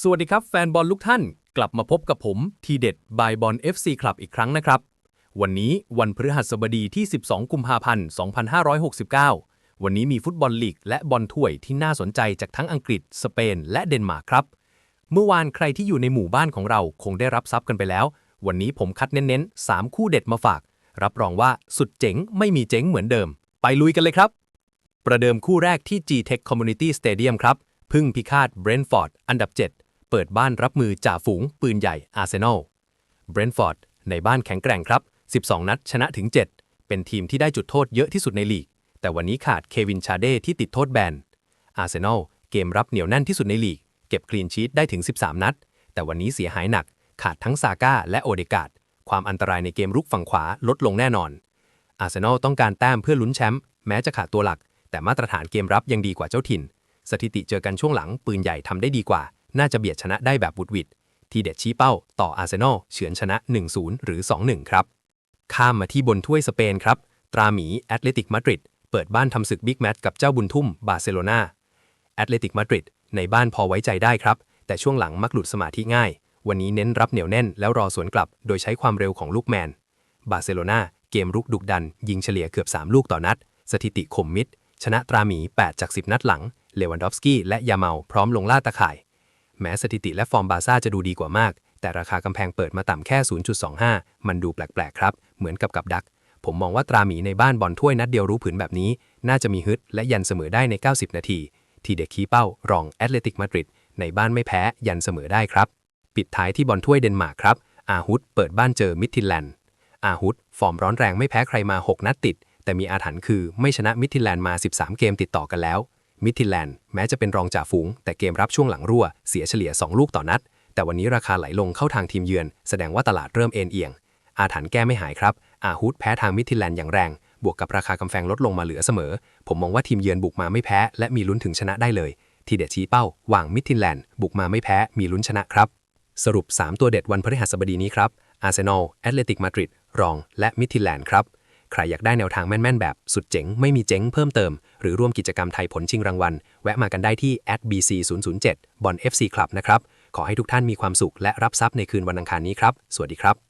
สวัสดีครับแฟนบอลลูกท่าน กลับมาพบกับผม ทีเด็ดบายบอล FC คลับอีกครั้งนะครับ วันนี้วันพฤหัสบดีที่ 12 กุมภาพันธ์ 2569 วันนี้มีฟุตบอลลีกและบอลถ้วยที่น่าสนใจจากทั้งอังกฤษ สเปน และเดนมาร์กครับ เมื่อวานใครที่อยู่ในหมู่บ้านของเราคงได้รับทรัพย์กันไปแล้ว วันนี้ผมคัดเน้นๆ 3 คู่เด็ดมาฝาก รับรองว่าสุดเจ๋งไม่มีเจ๋งเหมือนเดิม ไปลุยกันเลยครับ ประเดิมคู่แรกที่ G-Tech Community Stadium ครับพึ่งพิฆาตเบรนท์ฟอร์ดอันดับ 7 เปิดบ้านรับมือจ่าฝูง ปืนใหญ่อาร์เซนอล เบรนท์ฟอร์ดในบ้านแข็งแกร่งครับ 12 นัดชนะถึง 7 เป็นทีมที่ได้จุดโทษเยอะที่สุดในลีก แต่วันนี้ขาดเควินชาเด้ที่ติดโทษแบน อาร์เซนอลเกมรับเหนียวแน่นที่สุดในลีก เก็บคลีนชีตได้ถึง 13 นัด แต่วันนี้เสียหายหนัก ขาดทั้งซาก้าและโอเดกาดความอันตรายในเกมรุกฝั่งขวาลดลงแน่นอน อาร์เซนอลต้องการแต้มเพื่อลุ้นแชมป์แม้จะขาดตัวหลัก แต่มาตรฐานเกมรับยังดีกว่าเจ้าถิ่น สถิติเจอกันช่วงหลังปืนใหญ่ทำได้ดีกว่า น่าจะเบียดชนะได้แบบบุดวิดทีเด็ดชี้เป้าต่ออาร์เซนอลเฉือนชนะ 1-0 หรือ 2-1 ครับ ข้ามมาที่บนถ้วยสเปนครับ ตราหมีแอตเลติกมาดริดเปิดบ้านทำศึกบิ๊กแมตช์กับเจ้าบุญทุ่มบาร์เซโลนาแอตเลติกมาดริดในบ้านพอไว้ใจได้ครับ แต่ช่วงหลังมักหลุดสมาธิง่าย วันนี้เน้นรับเหนียวแน่นแล้วรอสวนกลับ โดยใช้ความเร็วของลูกแมน บาร์เซโลนาเกมรุกดุกดัน ยิงเฉลี่ยเกือบ 3 ลูกต่อนัด สถิติคมมิดชนะตราหมี 8 จาก 10 นัดหลังเลวันดอฟสกี้และยาเมาพร้อมลงล่าตะข่าย แม้สถิติและฟอร์มบาซ่าจะดูดีกว่ามาก แต่ราคากำแพงเปิดมาต่ำแค่ 0.25 มันดูแปลกๆครับ เหมือนกับกับดัก ผมมองว่าตราหมีในบ้านบอลถ้วยนัดเดียวรู้ผืนแบบนี้ น่าจะมีฮึดและยันเสมอได้ใน 90 นาที ที่เด็กขี้เป้ารองแอตเลติกมาดริดในบ้านไม่แพ้ยันเสมอได้ครับ ปิดท้ายที่บอลถ้วยเดนมาร์กครับ อาฮุดเปิดบ้านเจอมิดทินแลนด์ อาฮุดฟอร์มร้อนแรงไม่แพ้ใครมา 6 นัดติด แต่มีอาถรรพ์คือไม่ชนะมิดทินแลนด์มา 13 เกมติดต่อกันแล้ว มิดทินแลนด์แม้จะเป็นรองจ่าฝูง แต่เกมรับช่วงหลังรั่ว เสียเฉลี่ย 2 ลูกต่อนัด แต่วันนี้ราคาไหลลงเข้าทางทีมเยือน แสดงว่าตลาดเริ่มเอ็นเอียง อาถรรพ์แก้ไม่หายครับ อาฮุดแพ้ทางมิดทินแลนด์อย่างแรง บวกกับราคากำแพงลดลงมาเหลือเสมอ ผมมองว่าทีมเยือนบุกมาไม่แพ้ และมีลุ้นถึงชนะได้เลย ทีเด็ดชี้เป้าหว่างมิดทินแลนด์บุกมาไม่แพ้มีลุ้นชนะครับสรุป 3 ตัวเด็ดวันพฤหัสบดีนี้ครับอาร์เซนอลแอตเลติกมาดริดรอง และมิดทินแลนด์ครับ รอยากได้แนวทางแม่น ๆ แบบสุดเจ๋ง ไม่มีเจ๊งเพิ่มเติม หรือร่วมกิจกรรมไทยผลชิงรางวัล แวะมากันได้ที่ @bc007 บอล FC Club นะครับ ขอให้ทุกท่านมีความสุขและรับทรัพย์ในคืนวันอังคารนี้ครับ สวัสดีครับ